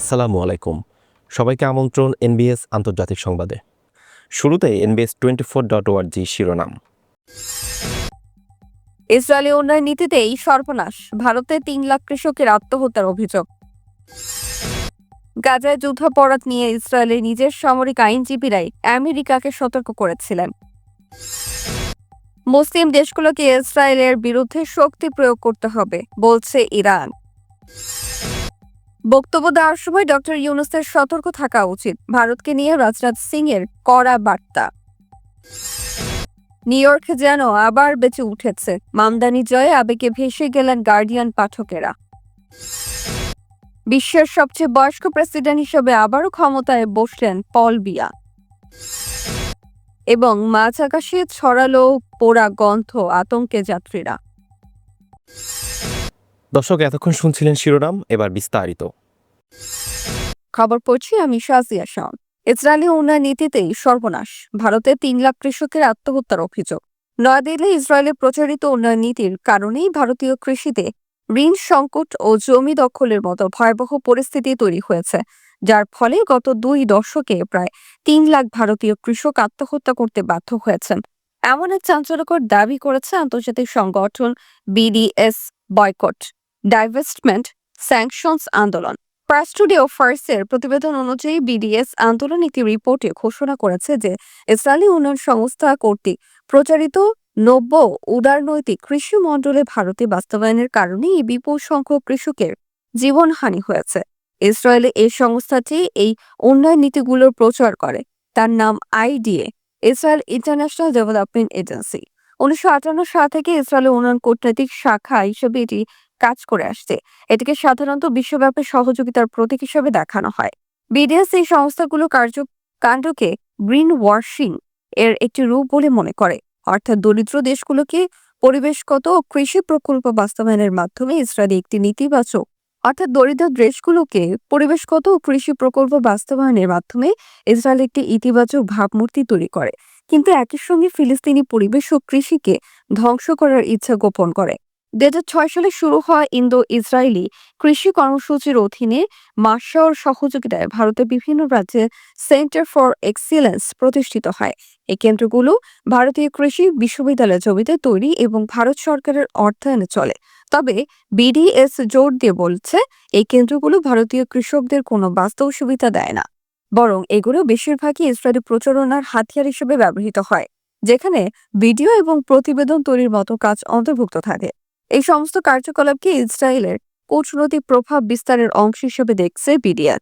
আসসালামু আলাইকুম। সবাইকে আমন্ত্রণ এনবিএস আন্তর্জাতিক সংবাদে। শুরুতে এনবিএস টোয়েন্টি ফোর ডট ওয়ার্জি শিরোনাম। ইসরায়েলি উন্নয়ন নীতিতেই সর্বনাশ, ভারতে তিন লাখ কৃষকের আত্মহত্যার অভিযোগ। গাজায় যুদ্ধাপরাধ নিয়ে ইসরায়েলের নিজের সামরিক আইনজীবীরাই আমেরিকাকে সতর্ক করেছিলেন। মুসলিম দেশগুলোকে ইসরায়েলের বিরুদ্ধে শক্তি প্রয়োগ করতে হবে, বলছে ইরান। বক্তব্য দেওয়ার সময় ডক্টর ইউনুসের সতর্ক থাকা উচিত। ভারতকে নিয়ে রাজনাথ সিং এর কড়া বার্তা। নিউ ইয়র্ক যেন আবার বেঁচে উঠেছে। মামদানি জয়ে আবেগে ভেসে গেলেন গার্ডিয়ান পাঠকেরা। বিশ্বের সবচেয়ে বয়স্ক প্রেসিডেন্ট হিসেবে আবারও ক্ষমতায় বসলেন পল বিয়া। এবং মাঝ আকাশে ছড়ালো পোড়া গন্ধ আতঙ্কে যাত্রীরা। দর্শক, এতক্ষণ শুনছিলেন শিরোনাম, এবার বিস্তারিত। খবর পড়ছি আমি শাজিয়া শাহ। ইসরায়েলি উন্নয়ন নীতিতেই সর্বনাশ। ভারতে তিন লাখ কৃষকের আত্মহত্যার অভিযোগ। নয়াদিল্লি ইসরায়েলে প্রচারিত উন্নয়ন নীতির কারণেই ভারতীয় কৃষিতে ঋণ সংকট ও জমি দখলের মতো ভয়াবহ পরিস্থিতি তৈরি হয়েছে, যার ফলে গত দুই দশকে প্রায় তিন লাখ ভারতীয় কৃষক আত্মহত্যা করতে বাধ্য হয়েছেন। এমন এক চাঞ্চল্যকর দাবি করেছে আন্তর্জাতিক সংগঠন বিডিএস বয়কট ডাইভেস্টমেন্ট স্যাংশনস আন্দোলন। প্রাইস টুডে ও ফার্সের প্রতিবেদন অনুযায়ী বিডিএস একটি রিপোর্টে ঘোষণা করেছে যে ইসরায়েলি উন্নয়ন সংস্থা কর্তৃক প্রচারিত নব্য উদারনৈতিক কৃষি মণ্ডলে ভারতে বাস্তবায়নের কারণে এই বিপুল সংখ্যক কৃষকের জীবনহানি হয়েছে। ইসরায়েলে এই সংস্থাটি এই উন্নয়ন নীতিগুলোর প্রচার করে। তার নাম IDA Israel international development agency. উনিশশো আটান্ন সাল থেকে ইসরায়েলের উন্নয়ন কূটনৈতিক শাখা হিসেবে এটি কাজ করে আসছে। এটিকে সাধারণত বিশ্বব্যাপী সহযোগিতার প্রতীক হিসেবে দেখানো হয়। বিডিএস এই সংস্থাগুলো কার্যকাণ্ডকে গ্রিন ওয়াশিং এর একটি রূপ বলে মনে করে। অর্থাৎ দরিদ্র দেশগুলোকে পরিবেশগত ও কৃষি প্রকল্প বাস্তবায়নের মাধ্যমে ইসরায়েল একটি নেতিবাচক, অর্থাৎ দরিদ্র দেশগুলোকে পরিবেশগত ও কৃষি প্রকল্প বাস্তবায়নের মাধ্যমে ইসরায়েল একটি ইতিবাচক ভাবমূর্তি তৈরি করে। কিন্তু একই সঙ্গে ফিলিস্তিনি পরিবেশ ও কৃষিকে ধ্বংস করার ইচ্ছা গোপন করে। দু সালে শুরু হওয়া ইন্দো ইসরায়েলি কৃষি কর্মসূচির অধীনে মার্শাওর সহযোগিতায় ভারতের বিভিন্ন রাজ্যে সেন্টার ফর এক্সিলেন্স প্রতিষ্ঠিত হয়। এই কেন্দ্রগুলো ভারতীয় কৃষি বিশ্ববিদ্যালয় জমিতে তৈরি এবং ভারত সরকারের অর্থায়নে চলে। তবে বিডিএস জোর দিয়ে বলছে, এই কেন্দ্রগুলো ভারতীয় কৃষকদের কোনো বাস্তব সুবিধা দেয় না। বরং এগুলো বেশিরভাগই ইসরায়েলি প্রচারণার হাতিয়ার হিসেবে ব্যবহৃত হয়, যেখানে ভিডিও এবং প্রতিবেদন তৈরির মতো কাজ অন্তর্ভুক্ত থাকে। এই সমস্ত কার্যকলাপকে ইসরায়েলের কূটনৈতিক প্রভাব বিস্তারের অংশ হিসেবে দেখছে বিডিআর।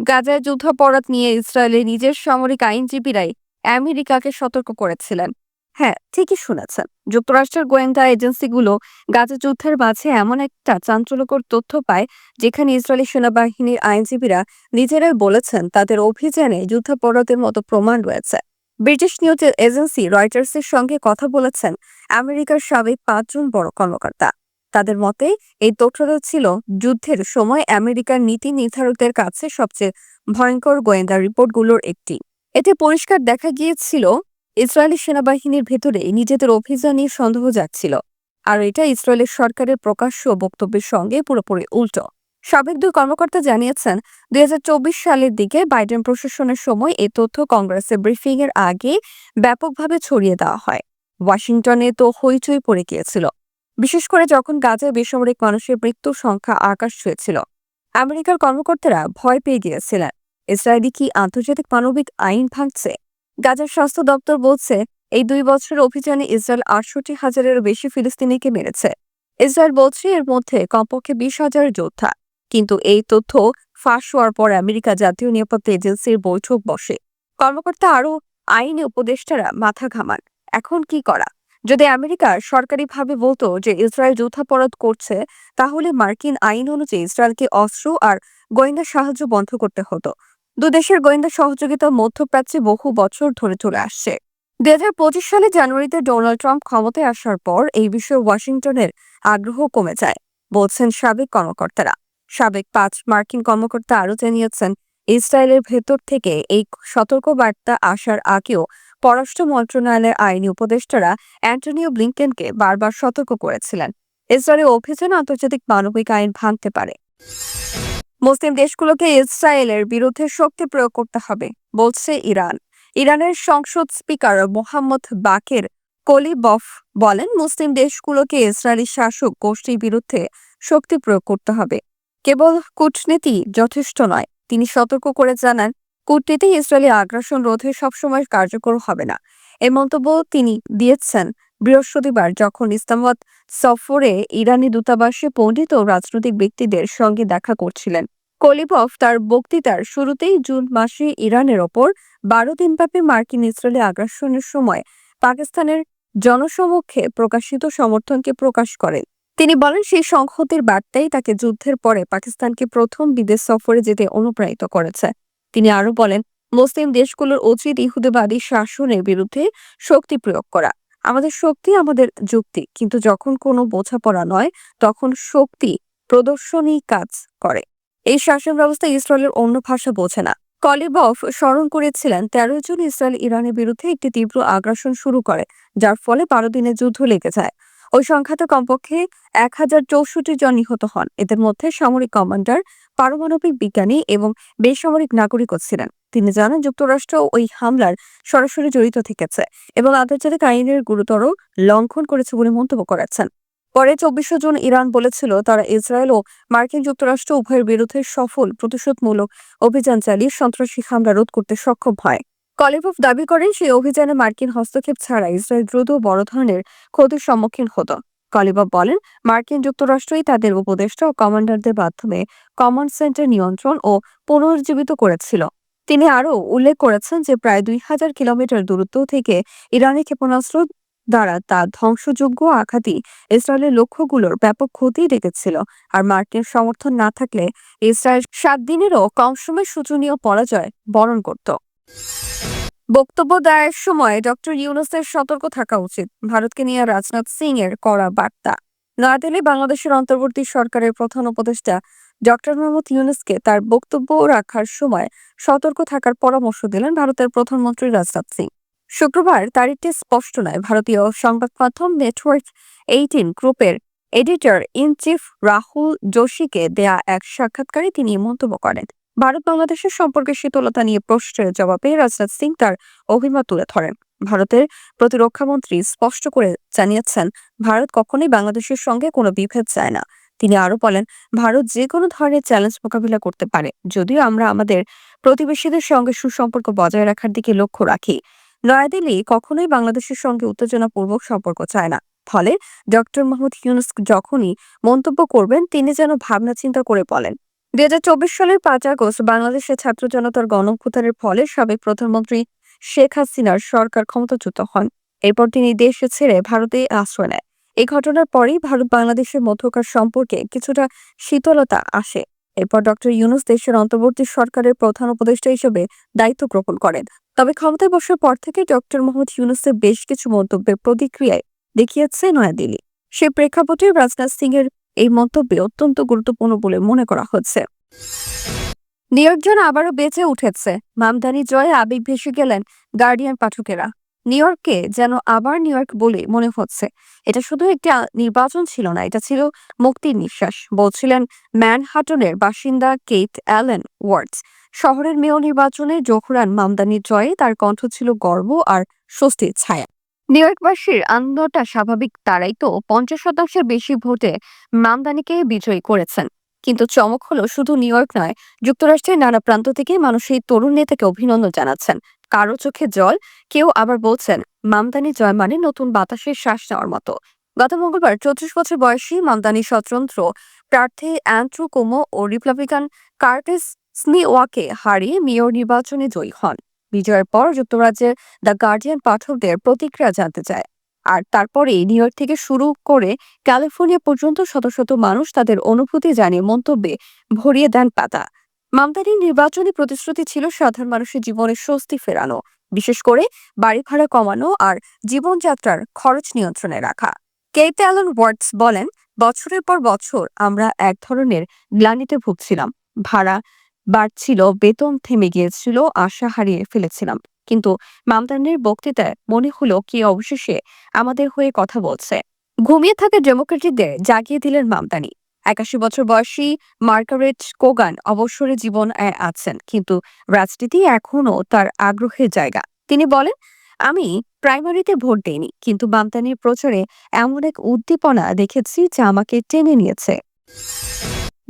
গাজায় যুদ্ধাপরাধ নিয়ে ইসরায়েলের নিজের সামরিক আইনজীবীরাই আমেরিকাকে সতর্ক করেছিলেন। হ্যাঁ ঠিকই শুনেছেন। যুক্তরাষ্ট্রের গোয়েন্দা এজেন্সিগুলো গাজা যুদ্ধের মাঝে এমন একটা চাঞ্চল্যকর তথ্য পায়, যেখানে ইসরায়েলি সেনাবাহিনীর আইনজীবীরা নিজেরাই বলেছেন তাদের অভিযানে যুদ্ধাপরাধের মতো প্রমাণ রয়েছে। ব্রিটিশ নিউজ এজেন্সি রয়টার্সের সঙ্গে কথা বলেছেন আমেরিকার সাবেক পাঁচজন বড় কর্মকর্তা। তাদের মতে, এই তথ্যটা ছিল যুদ্ধের সময় আমেরিকার নীতি নির্ধারকদের কাছে সবচেয়ে ভয়ঙ্কর গোয়েন্দা রিপোর্টগুলোর একটি। এতে পরিষ্কার দেখা গিয়েছিল, ইসরায়েলি সেনাবাহিনীর ভেতরে নিজেদের অভিযান নিয়ে সন্দেহ যাচ্ছিল আর এটা ইসরায়েলের সরকারের প্রকাশ্য বক্তব্যের সঙ্গে পুরোপুরি উল্টো। সাবেক দুই কর্মকর্তা জানিয়েছেন, দুই হাজার চব্বিশ সালের দিকে বাইডেন প্রশাসনের সময় এ তথ্য কংগ্রেসের ব্রিফিং এর আগে ব্যাপকভাবে ছড়িয়ে দেওয়া হয়। ওয়াশিংটনে তো হইচই পড়ে গিয়েছিল। বিশেষ করে যখন গাজায় বেসামরিক মানুষের মৃত্যুর সংখ্যা আকাশ ছুঁয়েছিল, আমেরিকার কর্মকর্তারা ভয় পেয়ে গিয়েছিলেন, ইসরায়েলি কি আন্তর্জাতিক মানবিক আইন ভাঙছে? গাজার স্বাস্থ্য দপ্তর বলছে, এই দুই বছরের অভিযানে ইসরায়েল আটষট্টি হাজারেরও বেশি ফিলিস্তিনিকে মেরেছে। ইসরায়েল বলছে এর মধ্যে কমপক্ষে বিশ হাজার যোদ্ধা। কিন্তু এই তথ্য ফাঁস হওয়ার পর আমেরিকা জাতীয় নিরাপত্তা এজেন্সির বৈঠক বসে। কর্মকর্তা আরও আইনি উপদেষ্টারা মাথা ঘামান। এখন কি করা? যদি আমেরিকা সরকারিভাবে বলতো যে ইসরায়েল যুদ্ধাপরাধ করছে, তাহলে মার্কিন আইন অনুযায়ী ইসরায়েলকে অস্ত্র আর গোয়েন্দা সাহায্য বন্ধ করতে হতো। দুদেশের গোয়েন্দা সহযোগিতা মধ্যপ্রাচ্যে বহু বছর ধরে চলে আসছে। দুই হাজার পঁচিশ সালে জানুয়ারিতে ডোনাল্ড ট্রাম্প ক্ষমতায় আসার পর এই বিষয়ে ওয়াশিংটনের আগ্রহ কমে যায়, বলছেন সাবেক কর্মকর্তারা। সাবেক পাঁচ মার্কিন কর্মকর্তা আরও জানিয়েছেন, ইসরায়েলের ভেতর থেকে এই সতর্কবার্তা আসার আগেও পররাষ্ট্র মন্ত্রণালয়ের আইনি উপদেষ্টারা অ্যান্টনিও ব্লিংকেনকে বারবার সতর্ক করেছিলেন। ইসরায়েলের অভিযান আন্তর্জাতিক মানবিক আইন ভাঙতে পারে। মুসলিম দেশগুলোকে ইসরায়েলের বিরুদ্ধে শক্তি প্রয়োগ করতে হবে, বলছে ইরান। ইরানের সংসদ স্পিকার মোহাম্মদ বাকের কলিবফ বলেন, মুসলিম দেশগুলোকে ইসরায়েলি শাসক গোষ্ঠীর বিরুদ্ধে শক্তি প্রয়োগ করতে হবে। কেবল কূটনীতি যথেষ্ট নয়। তিনি সতর্ক করে জানান কূটনীতি ইসরায়েলি আগ্রাসন রোধে সবসময় কার্যকর হবে না। এই মন্তব্য তিনি দিয়েছেন বৃহস্পতিবার যখন ইসলামাবাদ সফরে ইরানি দূতাবাসে পণ্ডিত ও রাজনৈতিক ব্যক্তিদের সঙ্গে দেখা করছিলেন। কলিবফ তার বক্তৃতার শুরুতেই জুন মাসে ইরানের ওপর বারো দিনব্যাপী মার্কিন ইসরায়েলি আগ্রাসনের সময় পাকিস্তানের জনসমক্ষে প্রকাশিত সমর্থনকে প্রকাশ করেন। তিনি বলেন, সেই সংহতির বার্তাই তাকে যুদ্ধের পরে পাকিস্তানকে প্রথম বিদেশ সফরে যেতে অনুপ্রাণিত করেছে। তিনি আরও বলেন, মুসলিম দেশগুলোর উচিত ইহুদিবাদী শাসনের বিরুদ্ধে শক্তি প্রয়োগ করা। আমাদের শক্তি আমাদের যুক্তি, কিন্তু যখন কোনো বোঝাপড়া নয়, তখন শক্তি প্রদর্শনী কাজ করে। এই শাসন ব্যবস্থা ইসরায়েলের অন্য ভাষা বোঝে না। কলিবফ স্মরণ করেছিলেন, তেরো জন ইসরায়েল ইরানের বিরুদ্ধে একটি তীব্র আগ্রাসন শুরু করে, যার ফলে বারো দিনের যুদ্ধ লেগে যায়। ওই সংখ্যাতে কমপক্ষে এক হাজার চৌষট্টি জন নিহত হন। এদের মধ্যে সামরিক কমান্ডার, পারমাণবিক বিজ্ঞানী এবং বেসামরিক নাগরিকও ছিলেন। তিনি জানান, যুক্তরাষ্ট্র ওই হামলার সরাসরি জড়িত থেকেছে এবং আন্তর্জাতিক আইনের গুরুতর লঙ্ঘন করেছে বলে মন্তব্য করেছেন। পরে চব্বিশে জুন ইরান বলেছিল, তারা ইসরায়েল ও মার্কিন যুক্তরাষ্ট্র উভয়ের বিরুদ্ধে সফল প্রতিশোধমূলক অভিযান চালিয়ে সন্ত্রাসী হামলা রোধ করতে সক্ষম হয়। কলিবফ দাবি করেন, সেই অভিযানে মার্কিন হস্তক্ষেপ ছাড়া ইসরায়েল দ্রুত বড় ধরনের ক্ষতির সম্মুখীন হতো। কলিবফ বলেন, মার্কিন যুক্তরাষ্ট্রই তাদের উপদেষ্টা ও কমান্ডারদের মাধ্যমে কমান্ড সেন্টার নিয়ন্ত্রণ ও পুনরুজ্জীবিত করেছিল। তিনি আরও উল্লেখ করেছেন যে, প্রায় দুই হাজার কিলোমিটার দূরত্ব থেকে ইরানি ক্ষেপণাস্ত্র দ্বারা তা ধ্বংসযোগ্য আঘাতই ইসরায়েলের লক্ষ্যগুলোর ব্যাপক ক্ষতি ডেকেছিল। আর মার্কিন সমর্থন না থাকলে ইসরায়েল সাত দিনেরও কম সময় শোচনীয় পরাজয় বরণ করত। বক্তব্য দেওয়ার সময় ডক্টর ইউনুসের সতর্ক থাকা উচিত। ভারতকে নিয়ে রাজনাথ সিং এর কড়া বার্তা। নয়াদিল্লি, বাংলাদেশের অন্তর্বর্তী সরকারের প্রধান উপদেষ্টা ডক্টর মোহাম্মদ ইউনুসকে তার বক্তব্য রাখার সময় সতর্ক থাকার পরামর্শ দিলেন ভারতের প্রধানমন্ত্রী রাজনাথ সিং। শুক্রবার তারিখটি স্পষ্ট নয়। ভারতীয় সংবাদ মাধ্যম নেটওয়ার্ক এইটিন গ্রুপের এডিটর ইন চিফ রাহুল যোশীকে দেয়া এক সাক্ষাৎকারে তিনি মন্তব্য করেন। ভারত বাংলাদেশের সম্পর্কে শীতলতা নিয়ে প্রশ্নের জবাবে রাজনাথ সিং তার অভিমত তুলে ধরেন। ভারতের প্রতিরক্ষামন্ত্রী স্পষ্ট করে জানিয়েছেন, ভারত কখনোই বাংলাদেশের সঙ্গে কোনো বিভেদ চায় না। তিনি আরও বলেন, ভারত যে কোনো ধরনের চ্যালেঞ্জ মোকাবিলা করতে পারে, যদিও আমরা আমাদের প্রতিবেশীদের সঙ্গে সুসম্পর্ক বজায় রাখার দিকে লক্ষ্য রাখি। নয়াদিল্লি কখনোই বাংলাদেশের সঙ্গে উত্তেজনাপূর্বক সম্পর্ক চায় না। ফলে ডক্টর মাহমুদ ইউনুস যখনই মন্তব্য করবেন, তিনি যেন ভাবনা চিন্তা করে বলেন। দুই হাজার চব্বিশ সালের পাঁচ আগস্ট বাংলাদেশের ছাত্র জনতার গণঅভ্যুত্থানের ফলে সাবেক প্রধানমন্ত্রী শেখ হাসিনার সরকার ক্ষমতাচ্যুত হন। এরপর তিনি দেশ ছেড়ে ভারতে আশ্রয় নেয় এই ঘটনার পরেই ভারত বাংলাদেশের মধ্যকার সম্পর্কে কিছুটা শীতলতা আসে। এরপর ডক্টর ইউনুস দেশের অন্তর্বর্তী সরকারের প্রধান উপদেষ্টা হিসেবে দায়িত্ব গ্রহণ করেন। তবে ক্ষমতায় বসার পর থেকে ডক্টর মোহাম্মদ ইউনুসের বেশ কিছু মন্তব্যের প্রতিক্রিয়ায় দেখিয়েছে নয়াদিল্লি। সে প্রেক্ষাপটে রাজনাথ সিং এর এই মন্তব্যে অত্যন্ত গুরুত্বপূর্ণ বলে মনে করা হচ্ছে। নিউ ইয়র্ক জন আবারও বেঁচে উঠেছে। মামদানি জয়ে আবেগ ভেসে গেলেন গার্ডিয়ান পাঠকেরা। নিউ ইয়র্ককে যেন আবার নিউ ইয়র্ক বলে মনে হচ্ছে। এটা শুধু একটি নির্বাচন ছিল না, এটা ছিল মুক্তির নিঃশ্বাস, বলছিলেন ম্যানহাটনের বাসিন্দা কেট অ্যালেন ওয়ার্ডস শহরের মেয়র নির্বাচনে জোহরান মামদানির জয়ে তার কণ্ঠ ছিল গর্ব আর স্বস্তির ছায়া। নিউ ইয়র্কবাসীর আনন্দটা স্বাভাবিক তারাই তো পঞ্চাশ শতাংশের বেশি ভোটে মামদানিকে বিজয়ী করেছেন। কিন্তু চমক হলো শুধু নিউ ইয়র্ক নয়, যুক্তরাষ্ট্রের নানা প্রান্ত থেকে মানুষ এই তরুণ নেতাকে অভিনন্দন জানাচ্ছেন। কারও চোখে জল, কেউ আবার বলছেন মামদানি জয় মানে নতুন বাতাসের শ্বাস নেওয়ার মতো। গত মঙ্গলবার চৌত্রিশ বছর বয়সী মামদানি স্বতন্ত্র প্রার্থী অ্যান্ড্রু কোমো ও রিপাবলিকান কার্টিস স্নিওয়াকে হারিয়ে মেয়র নির্বাচনে জয়ী হন। বিজয়ের পর যুক্তরাজ্যের দ্য গার্ডিয়ান পাঠকদের প্রতিক্রিয়া জানতে চায়। আর তারপরে নিউ ইয়র্ক থেকে শুরু করে ক্যালিফোর্নিয়া পর্যন্ত শত শত মানুষ তাদের অনুভূতি জানিয়ে মন্তব্যে ভরিয়ে দেন পাতা। মামদানির নির্বাচনী প্রতিশ্রুতি ছিল সাধারণ মানুষের জীবনে স্বস্তি ফেরানো, বিশেষ করে বাড়ি ভাড়া কমানো আর জীবনযাত্রার খরচ নিয়ন্ত্রণে রাখা। কেট অ্যালন ওয়ার্ডস বলেন, বছরের পর বছর আমরা এক ধরনের গ্লানিতে ভুগছিলাম। ভাড়া বাড়ছিল, বেতন থেমে গিয়েছিল, আশা হারিয়ে ফেলেছিলাম। কিন্তু মামদানির বক্তৃতায় মনে হলো কি অবশেষে আমাদের হয়ে কথা বলছে। ঘুমিয়ে থাকা ডেমোক্রেটিকদের জাগিয়ে দিলেন মামদানি। একাশি বছর বয়সী মার্গারেট কোগান অবসরে জীবন আছেন, কিন্তু রাজনীতি এখনও তার আগ্রহের জায়গা। তিনি বলেন, আমি প্রাইমারিতে ভোট দেইনি, কিন্তু বামতানির প্রচারে এমন এক উদ্দীপনা দেখেছি যা আমাকে টেনে নিয়েছে।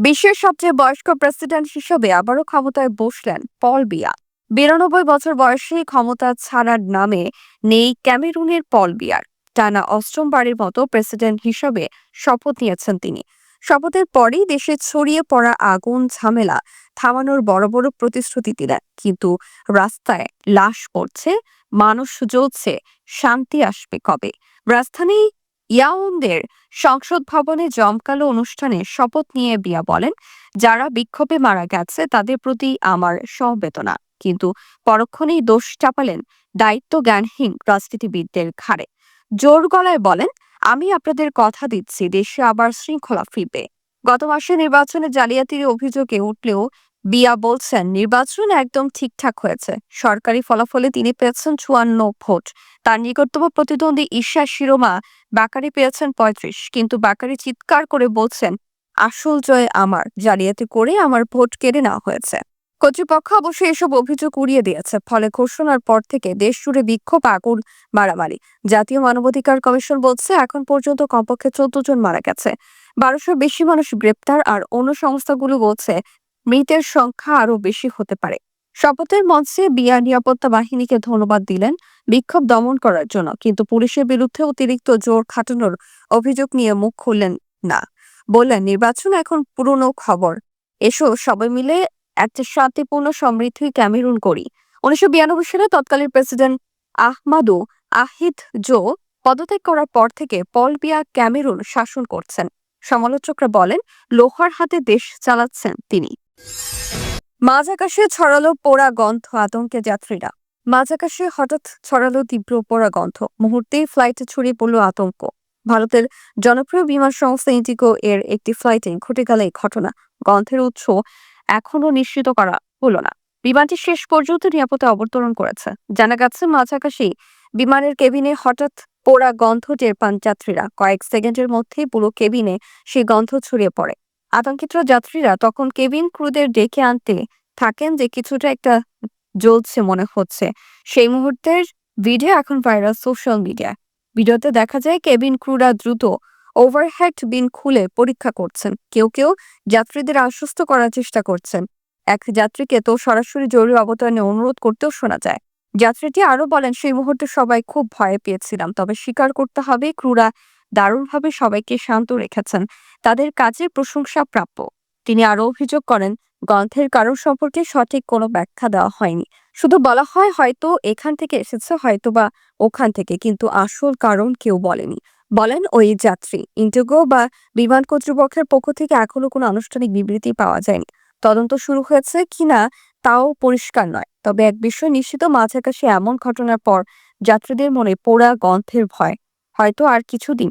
বিশ্বের সবচেয়ে বয়স্ক প্রেসিডেন্ট হিসেবে আবারও ক্ষমতায় বসলেন পল বিয়া বিরানব্বই বছর বয়সে ক্ষমতা ছাড়ার নামে নেই ক্যামেরুনের পল বিয়ার। টানা অষ্টমবারের মতো প্রেসিডেন্ট হিসেবে শপথ নিয়েছেন তিনি। শপথের পরেই দেশে ছড়িয়ে পড়া আগুন, ঝামেলা থামানোর বড় বড় প্রতিশ্রুতি দিলেন। কিন্তু রাস্তায় লাশ পড়ছে, মানুষ জ্বলছে, শান্তি আসবে কবে? রাজধানী ইয়াউন্দের সংসদ ভবনে জমকালো অনুষ্ঠানে শপথ নিয়ে বিয়া বলেন। যারা বিক্ষোভে মারা গেছে, তাদের প্রতি আমার সমবেদনা। কিন্তু পরক্ষণেই দোষ চাপালেন দায়িত্ব জ্ঞানহীন রাজনীতিবিদদের ঘাড়ে। জোর গলায় বলেন, আমি আপনাদের কথা দিচ্ছি, দেশে আবার শৃঙ্খলা ফিরবে। গত মাসে নির্বাচনে জালিয়াতির অভিযোগে উঠলেও বিয়া বলছেন, নির্বাচন একদম ঠিকঠাক হয়েছে। সরকারি ফলাফলে তিনি পেয়েছেন চুয়ান্ন ভোট। তার নিকটতম প্রতিদ্বন্দ্বী ঈশা শিরোমা বাকারি পেয়েছেন পঁয়ত্রিশ। কিন্তু বাকারি চিৎকার করে বলছেন, আসল জয় আমার। জালিয়াতি করে আমার ভোট কেড়ে নেওয়া হয়েছে। কর্তৃপক্ষ অবশ্য এসব অভিযোগ উড়িয়ে দিয়েছে, ফলে ঘোষণার পর থেকে দেশ জুড়ে বিক্ষোভ, আগুন, মারামারি। জাতীয় মানবাধিকার কমিশন বলছে, এখন পর্যন্ত কমপক্ষে চোদ্দ জন মারা গেছে। বারোশোর বেশি মানুষ গ্রেপ্তার, আর অন্য সংস্থাগুলো বলছে মৃতের সংখ্যা আরও বেশি হতে পারে। শপথের মঞ্চে বিয়া নিরাপত্তা বাহিনীকে ধন্যবাদ দিলেন বিক্ষোভ দমন করার জন্য, কিন্তু পুলিশের বিরুদ্ধে অতিরিক্ত জোর খাটানোর অভিযোগ নিয়ে মুখ খুললেন না। বললেন, নির্বাচন এখন পুরনো খবর। এসো সবাই মিলে একটা শান্তিপূর্ণ সমৃদ্ধি ক্যামেরুন করি। উনিশশো বিরানব্বই সালে তৎকালীন প্রেসিডেন্ট আহমাদু আহিদ জো পদত্যাগ করার পর থেকে পল বিয়া ক্যামেরুন শাসন করছেন। সমালোচকরা বলেন, লোহার হাতে দেশ চালাচ্ছেন তিনি। মাঝ আকাশে ছড়ালো পোড়া গন্ধ আতঙ্কে যাত্রীরা। মাঝ আকাশে হঠাৎ ছড়ালো তীব্র পোড়া গন্ধ। মুহূর্তেই ফ্লাইটে ছড়িয়ে পড়ল আতঙ্ক। ভারতের জনপ্রিয় বিমান সংস্থা ইন্ডিগো এর একটি ফ্লাইটে ঘটে গেল এই ঘটনা। গন্ধের উৎস এখনও নিশ্চিত করা হলো না। বিমানটি শেষ পর্যন্ত নিরাপদে অবতরণ করেছে। জানা গেছে মাঝ আকাশেই বিমানের কেবিনে হঠাৎ পোড়া গন্ধ টের পান যাত্রীরা। কয়েক সেকেন্ডের মধ্যেই পুরো কেবিনে সেই গন্ধ ছড়িয়ে পড়ে। আতঙ্কিত যাত্রীরা তখন কেবিন ক্রুদের ডেকে আনতে থাকেন যে কিছুটা একটা জ্বলছে মনে হচ্ছে। সেই মুহূর্তের ভিডিও এখন ভাইরাল সোশ্যাল মিডিয়া ভিডিওতে দেখা যায় কেবিন ক্রুরা দ্রুত ওভারহেড বিন খুলে পরীক্ষা করছেন। কেউ কেউ যাত্রীদের আশ্বস্ত করার চেষ্টা করছেন। এক যাত্রীকে তো সরাসরি জরুরি অবতরণে অনুরোধ করতেও শোনা যায়। যাত্রীটি আরও বলেন, সেই মুহূর্তে সবাই খুব ভয়ে পেয়েছিলাম, তবে স্বীকার করতে হবে ক্রুরা দারুণভাবে সবাইকে শান্ত রেখেছেন। তাদের কাজের প্রশংসা প্রাপ্য। তিনি আরও অভিযোগ করেন গন্ধের কারণ সম্পর্কে সঠিক কোনো ব্যাখ্যা দেওয়া হয়নি। শুধু বলা হয় হয়তো এখান থেকে এসেছে হয়তো বা ওখান থেকে, কিন্তু আসল কারণ কেউ বলেনি। বলেন ওই যাত্রী ইন্ডিগো বা বিমান কর্তৃপক্ষের পক্ষ থেকে এখনও কোনো আনুষ্ঠানিক বিবৃতি পাওয়া যায়নি। তদন্ত শুরু হয়েছে কিনা তাও পরিষ্কার নয়। তবে এক বিষয় নিশ্চিত মাঝ আকাশে এমন ঘটনার পর যাত্রীদের মনে পোড়া গন্ধের ভয়। হয়তো আর কিছুদিন।